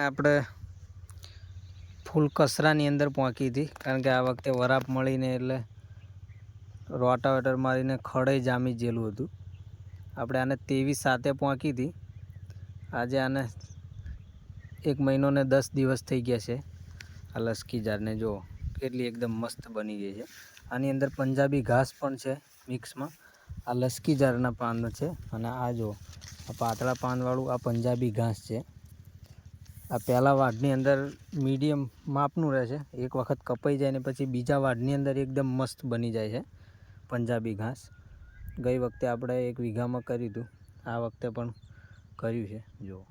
આપણે ફૂલ કચરાની અંદર પહોંચી હતી. કારણ કે આ વખતે વરાપ મળીને એટલે રોટાવેટર મારીને ખડે જામી જેલું હતું. આપણે આને તેવીસ સાથે પહોંચી હતી. આજે આને એક મહિનો ને દસ દિવસ થઈ ગયા છે. આ લસકી જારને જુઓ કેટલી એકદમ મસ્ત બની ગઈ છે. આની અંદર પંજાબી ઘાસ પણ છે મિક્સમાં. આ લસકી જારના પાન છે અને આ જો આ પાતળા પાનવાળું આ પંજાબી ઘાસ છે. આ પહેલાં વાઢની અંદર મીડિયમ માપનું રહે છે. એક વખત કપાઈ જાય ને પછી બીજા વાઢની અંદર એકદમ મસ્ત બની જાય છે પંજાબી ઘાસ. ગઈ વખતે આપણે એક વીઘામાં કર્યું હતું. આ વખતે પણ કર્યું છે, જુઓ.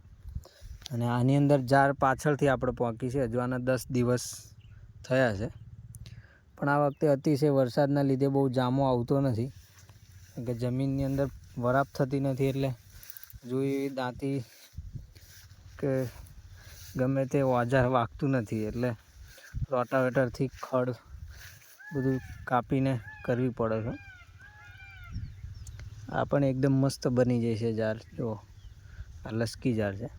અને આની અંદર જાર પાછળથી આપણે પહોંચી છે. હજુ આના દસ દિવસ થયા છે. પણ આ વખતે અતિશય વરસાદના લીધે બહુ જામો આવતો નથી. કેમ કે જમીનની અંદર વરાપ થતી નથી એટલે જોઈ દાંતી કે ગમે તે ઓજાર વાગતું નથી એટલે રોટાવેટરથી ખડ બધું કાપીને કરવી પડે છે. આ પણ એકદમ મસ્ત બની જાય છે જાર જો આ લસકી જાર છે.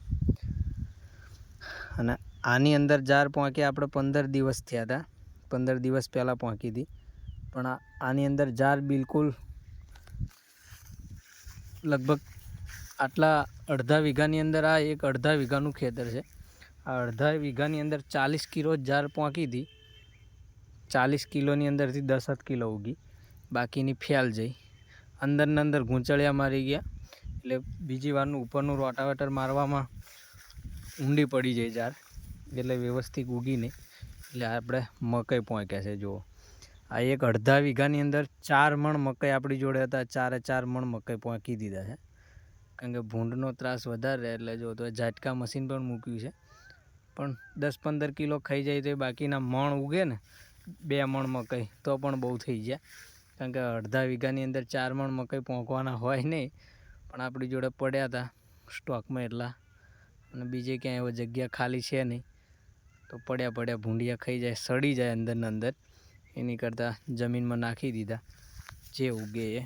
અને આની અંદર જાર પહોંચી આપણે પંદર દિવસ થયા હતા. પંદર દિવસ પહેલાં પહોંચી હતી. પણ આની અંદર જાર બિલકુલ લગભગ આટલા અડધા વીઘાની અંદર આ એક અડધા વીઘાનું ખેતર છે. આ અડધા વીઘાની અંદર ચાલીસ કિલો જાર પોંકી હતી ચાલીસ કિલોની અંદરથી દસ જ કિલો ઉગી. બાકીની ફેલ જઈ. અંદરને અંદર ગૂંચળિયા મારી ગયા. એટલે બીજી વારનું ઉપરનું રોટાવેટર મારવામાં ઊંડી પડી જાય જાર. એટલે વ્યવસ્થિત ઉગી નહીં. એટલે આપણે મકાઈ પોંક્યા છે, જુઓ. આ એક અડધા વીઘાની અંદર ચાર મણ મકાઈ આપણી જોડે હતા. ચારે ચાર મણ મકાઈ પોંકી દીધા છે. કારણ કે ભૂંડનો ત્રાસ વધારે એટલે જો તો ઝાટકા મશીન પણ મૂક્યું છે. પણ દસ પંદર કિલો ખાઈ જાય તો એ બાકીના મણ ઉગે ને, બે મણ મકાઈ, તો પણ બહુ થઈ જાય. કારણ કે અડધા વીઘાની અંદર ચાર મણ મકાઈ પહોંચવાના હોય નહીં, પણ આપણી જોડે પડ્યા હતા સ્ટોકમાં એટલા. અને બીજે ક્યાંય એવો જગ્યા ખાલી છે નહીં, તો પડ્યા પડ્યા ભૂંડિયા ખાઈ જાય, સડી જાય અંદરને અંદર. એની કરતાં જમીનમાં નાખી દીધા, જે ઉગે એ.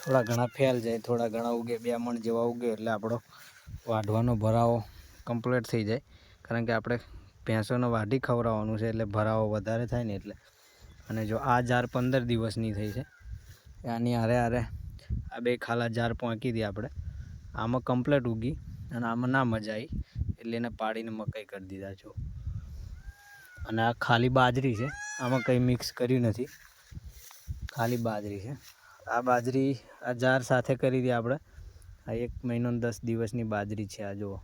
થોડા ઘણા ફેલ જાય, થોડા ઘણા ઉગે, બે મણ જેવા ઉગે, એટલે આપણો વાઢવાનો ભરાવો કમ્પ્લીટ થઈ જાય. કારણ કે આપણે ભેંસોને વાઢી ખવડાવવાનું છે એટલે ભરાવો વધારે થાય ને એટલે. અને જો આ જાર પંદર દિવસની થઈ છે. આની હારે હારે આ બે ખાલા જાર પહોંચી હતી આપણે. આમાં કમ્પ્લેટ ઉગી અને આમાં ના મજા આવી. એટલે એને પાડીને મકાઈ કરી દીધા છો અને આ ખાલી બાજરી છે. આમાં કંઈ મિક્સ કર્યું નથી. ખાલી બાજરી છે. આ બાજરી આ જાર સાથે કરી હતી આપણે. આ એક મહિનો દસ દિવસની બાજરી છે આ જુઓ.